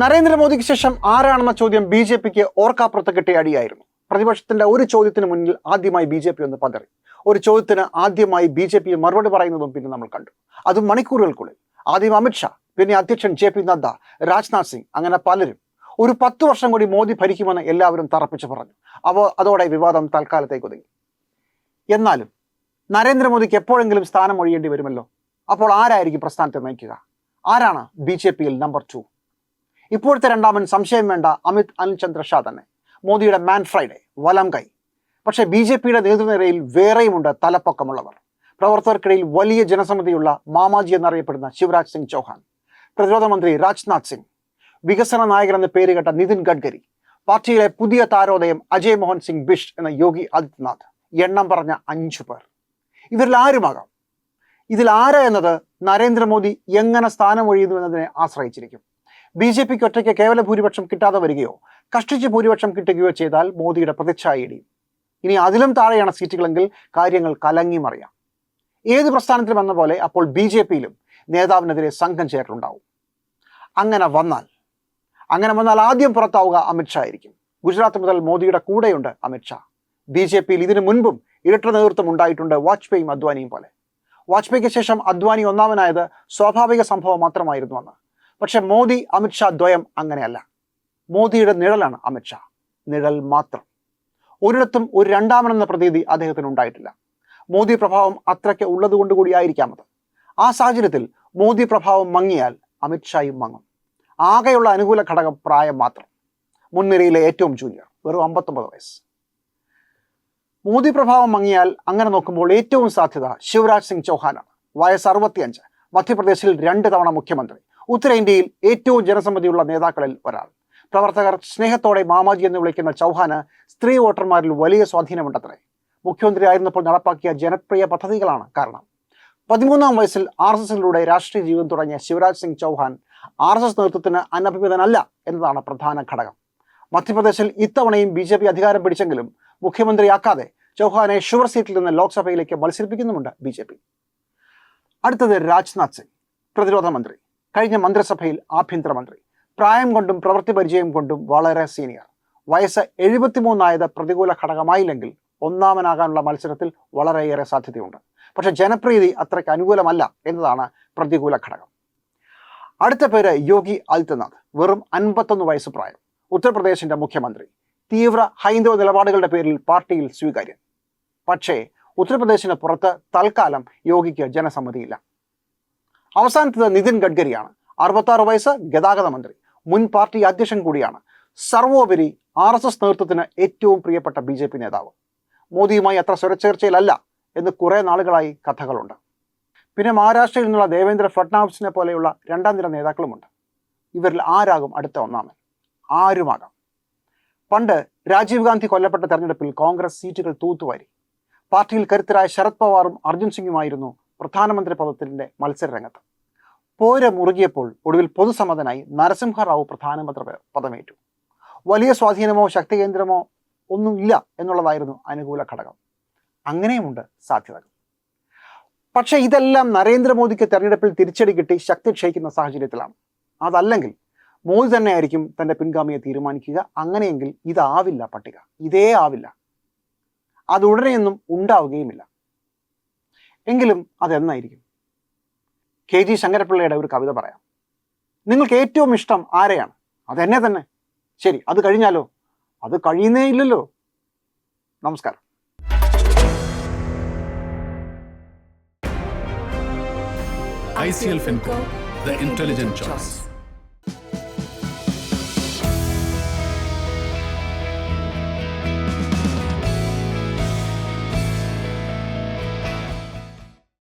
നരേന്ദ്രമോദിക്ക് ശേഷം ആരാണെന്ന ചോദ്യം ബി ജെ പിക്ക് ഓർക്കാപ്പുറത്ത് കിട്ടിയ അടിയായിരുന്നു. പ്രതിപക്ഷത്തിന്റെ ഒരു ചോദ്യത്തിന് മുന്നിൽ ആദ്യമായി ബി ജെ പി ഒന്ന് പതറി. ഒരു ചോദ്യത്തിന് ആദ്യമായി ബി ജെ പി മറുപടി പറയുന്നതും പിന്നെ നമ്മൾ കണ്ടു. അതും മണിക്കൂറുകൾക്കുള്ളിൽ. ആദ്യം അമിത്ഷാ പിന്നെ അധ്യക്ഷൻ ജെ പി നദ്ദ രാജ്നാഥ് സിംഗ് അങ്ങനെ പലരും. ഒരു പത്ത് വർഷം കൂടി മോദി ഭരിക്കുമെന്ന് എല്ലാവരും തറപ്പിച്ചു പറഞ്ഞു. അപ്പോൾ അതോടെ വിവാദം തൽക്കാലത്തേക്ക് ഒതുങ്ങി. എന്നാലും നരേന്ദ്രമോദിക്ക് എപ്പോഴെങ്കിലും സ്ഥാനം ഒഴിയേണ്ടി വരുമല്ലോ? അപ്പോൾ ആരായിരിക്കും പ്രസ്ഥാനത്തെ നയിക്കുക? ആരാണ് ബി ജെ പിയിൽ നമ്പർ ടു ഇപ്പോഴത്തെ രണ്ടാമൻ സംശയം വേണ്ട അമിത് അനിൽചന്ദ്ര ഷാ തന്നെ. മോദിയുടെ മാൻ ഫ്രൈഡേ വലം കൈ. പക്ഷേ ബി ജെ പിയുടെ നേതൃനിരയിൽ വേറെയുമുണ്ട് തലപ്പൊക്കമുള്ളവർ. പ്രവർത്തകർക്കിടയിൽ വലിയ ജനസമിതിയുള്ള മാമാജി എന്നറിയപ്പെടുന്ന ശിവരാജ് സിംഗ് ചൗഹാൻ. പ്രതിരോധ മന്ത്രി രാജ്നാഥ് സിംഗ്. വികസന നായകൻ എന്ന് പേരുകെട്ട നിതിൻ ഗഡ്കരി. പാർട്ടിയിലെ പുതിയ താരോദയം അജയ് മോഹൻ സിംഗ് ബിഷ് എന്ന യോഗി ആദിത്യനാഥ്. എണ്ണം പറഞ്ഞ അഞ്ചു പേർ. ഇവരിൽ ആരുമാകാം? ഇതിൽ ആര് എന്നത് നരേന്ദ്രമോദി എങ്ങനെ സ്ഥാനം ഒഴിയുന്നു എന്നതിനെ ആശ്രയിച്ചിരിക്കും. ബി ജെ പിക്ക് ഒറ്റയ്ക്ക് കേവല ഭൂരിപക്ഷം കിട്ടാതെ വരികയോ കഷ്ടിച്ച് ഭൂരിപക്ഷം കിട്ടുകയോ ചെയ്താൽ മോദിയുടെ പ്രതിച്ഛായ ഇടിയും. ഇനി അതിലും താഴെയാണ് സീറ്റുകളെങ്കിൽ കാര്യങ്ങൾ കലങ്ങി മറിയാം ഏത് പ്രസ്ഥാനത്തിലും എന്ന പോലെ അപ്പോൾ ബി ജെ പിയിലും നേതാവിനെതിരെ സംഘം ചേരലുണ്ടാവും. അങ്ങനെ വന്നാൽ അങ്ങനെ വന്നാൽ ആദ്യം പുറത്താവുക അമിത്ഷാ ആയിരിക്കും. ഗുജറാത്ത് മുതൽ മോദിയുടെ കൂടെയുണ്ട് അമിത്ഷാ ബി ജെ പിയിൽ ഇതിനു മുൻപും ഇരട്ട നേതൃത്വം ഉണ്ടായിട്ടുണ്ട് വാജ്പേയിയും അദ്വാനിയും പോലെ. വാജ്പേയിക്ക് ശേഷം അദ്വാനി ഒന്നാമനായത് സ്വാഭാവിക സംഭവം മാത്രമായിരുന്നു അന്ന്. പക്ഷെ മോദി അമിത്ഷാ ദ്വയം അങ്ങനെയല്ല. മോദിയുടെ നിഴലാണ് അമിത്ഷാ നിഴൽ മാത്രം. ഒരിടത്തും ഒരു രണ്ടാമനെന്ന പ്രതീതി അദ്ദേഹത്തിന് ഉണ്ടായിട്ടില്ല. മോദി പ്രഭാവം അത്രയ്ക്ക് ഉള്ളതുകൊണ്ട് കൂടിയായിരിക്കാം അത്. ആ സാഹചര്യത്തിൽ മോദി പ്രഭാവം മങ്ങിയാൽ അമിത്ഷായും മങ്ങും. ആകെയുള്ള അനുകൂല ഘടകം പ്രായം മാത്രം. മുൻനിരയിലെ ഏറ്റവും ജൂനിയർ വെറും അമ്പത്തൊമ്പത് വയസ്സ്. മോദി പ്രഭാവം മങ്ങിയാൽ അങ്ങനെ നോക്കുമ്പോൾ ഏറ്റവും സാധ്യത ശിവരാജ് സിംഗ് ചൗഹാനാണ്. വയസ്സ് അറുപത്തിയഞ്ച്. മധ്യപ്രദേശിൽ രണ്ട് തവണ മുഖ്യമന്ത്രി. ഉത്തരേന്ത്യയിൽ ഏറ്റവും ജനസമ്മതിയുള്ള നേതാക്കളിൽ ഒരാൾ. പ്രവർത്തകർ സ്നേഹത്തോടെ മാമാജി എന്ന് വിളിക്കുന്ന ചൗഹാന് സ്ത്രീ വോട്ടർമാരിൽ വലിയ സ്വാധീനമുണ്ടത്രേ. മുഖ്യമന്ത്രി ആയിരുന്നപ്പോൾ നടപ്പാക്കിയ ജനപ്രിയ പദ്ധതികളാണ് കാരണം. പതിമൂന്നാം വയസ്സിൽ ആർ എസ് എസിലൂടെ രാഷ്ട്രീയ ജീവിതം തുടങ്ങിയ Shivraj Singh Chouhan R S S നേതൃത്വത്തിന് അനഭിമിതനല്ല എന്നതാണ് പ്രധാന ഘടകം. മധ്യപ്രദേശിൽ ഇത്തവണയും ബി ജെ പി അധികാരം പിടിച്ചെങ്കിലും മുഖ്യമന്ത്രിയാക്കാതെ ചൗഹാനെ ഷുവർ സീറ്റിൽ നിന്ന് ലോക്സഭയിലേക്ക് മത്സരിപ്പിക്കുന്നുമുണ്ട് ബി ജെ പി. അടുത്തത് രാജ്നാഥ് സിംഗ് പ്രതിരോധ മന്ത്രി. കഴിഞ്ഞ മന്ത്രിസഭയിൽ ആഭ്യന്തരമന്ത്രി. പ്രായം കൊണ്ടും പ്രവൃത്തി പരിചയം കൊണ്ടും വളരെ സീനിയർ വയസ്സ് എഴുപത്തിമൂന്നായത് പ്രതികൂല ഘടകമായില്ലെങ്കിൽ ഒന്നാമനാകാനുള്ള മത്സരത്തിൽ വളരെയേറെ സാധ്യതയുണ്ട്. പക്ഷെ ജനപ്രീതി അത്രയ്ക്ക് അനുകൂലമല്ല എന്നതാണ് പ്രതികൂല ഘടകം. അടുത്ത പേര് യോഗി ആദിത്യനാഥ്. വെറും അൻപത്തൊന്ന് വയസ്സ് പ്രായം. ഉത്തർപ്രദേശിന്റെ മുഖ്യമന്ത്രി. തീവ്ര ഹൈന്ദവ നിലപാടുകളുടെ പേരിൽ പാർട്ടിയിൽ സ്വീകാര്യൻ പക്ഷേ ഉത്തർപ്രദേശിന് പുറത്ത് തൽക്കാലം യോഗിക്ക് ജനസമ്മതിയില്ല. അവസാനത്തത് നിതിൻ ഗഡ്കരിയാണ്. അറുപത്താറ് വയസ്സ് ഗതാഗത മന്ത്രി. മുൻ പാർട്ടി അധ്യക്ഷൻ കൂടിയാണ്. സർവോപരി ആർ എസ് എസ് നേതൃത്വത്തിന് ഏറ്റവും പ്രിയപ്പെട്ട ബി ജെ പി നേതാവ്. മോദിയുമായി അത്ര സ്വരച്ചേർച്ചയിലല്ല എന്ന് കുറേ നാളുകളായി കഥകളുണ്ട്. പിന്നെ മഹാരാഷ്ട്രയിൽ നിന്നുള്ള ദേവേന്ദ്ര ഫട്നാവിസിനെ പോലെയുള്ള രണ്ടാം നില നേതാക്കളുമുണ്ട്. ഇവരിൽ ആരാകും അടുത്ത ഒന്നാമൻ? ആരുമാകാം? പണ്ട് രാജീവ് ഗാന്ധി കൊല്ലപ്പെട്ട തെരഞ്ഞെടുപ്പിൽ കോൺഗ്രസ് സീറ്റുകൾ തൂത്തുവാരി. പാർട്ടിയിൽ കരുത്തരായ ശരത് പവാറും അർജുൻ സിംഗുമായിരുന്നു പ്രധാനമന്ത്രി പദത്തിന്റെ മത്സര രംഗത്ത് പോര് മുറുകിയപ്പോൾ ഒടുവിൽ പൊതുസമ്മതനായി നരസിംഹറാവു പ്രധാനമന്ത്രി പദമേറ്റു. വലിയ സ്വാധീനമോ ശക്തി കേന്ദ്രമോ ഒന്നുമില്ല എന്നുള്ളതായിരുന്നു അനുകൂല ഘടകം. അങ്ങനെയുമുണ്ട് സാധ്യതകൾ. പക്ഷേ ഇതെല്ലാം നരേന്ദ്രമോദിക്ക് തെരഞ്ഞെടുപ്പിൽ തിരിച്ചടി കിട്ടി ശക്തി ക്ഷയിക്കുന്ന സാഹചര്യത്തിലാണ്. അതല്ലെങ്കിൽ മോദി തന്നെയായിരിക്കും തന്റെ പിൻഗാമിയെ തീരുമാനിക്കുക. അങ്ങനെയെങ്കിൽ ഇതാവില്ല പട്ടിക. ഇതേ ആവില്ല. അതുടനെയൊന്നും ഉണ്ടാവുകയുമില്ല. എങ്കിലും അതെന്നായിരിക്കും കെ ജി ശങ്കരപ്പിള്ളയുടെ ഒരു കവിത പറയാം. നിങ്ങൾക്ക് ഏറ്റവും ഇഷ്ടം ആരെയാണ്? അതെന്നെ തന്നെ. ശരി അത് കഴിഞ്ഞാലോ? അത് കഴിയുന്നേ ഇല്ലല്ലോ. നമസ്കാരം. ICL FinCo, the intelligent choice.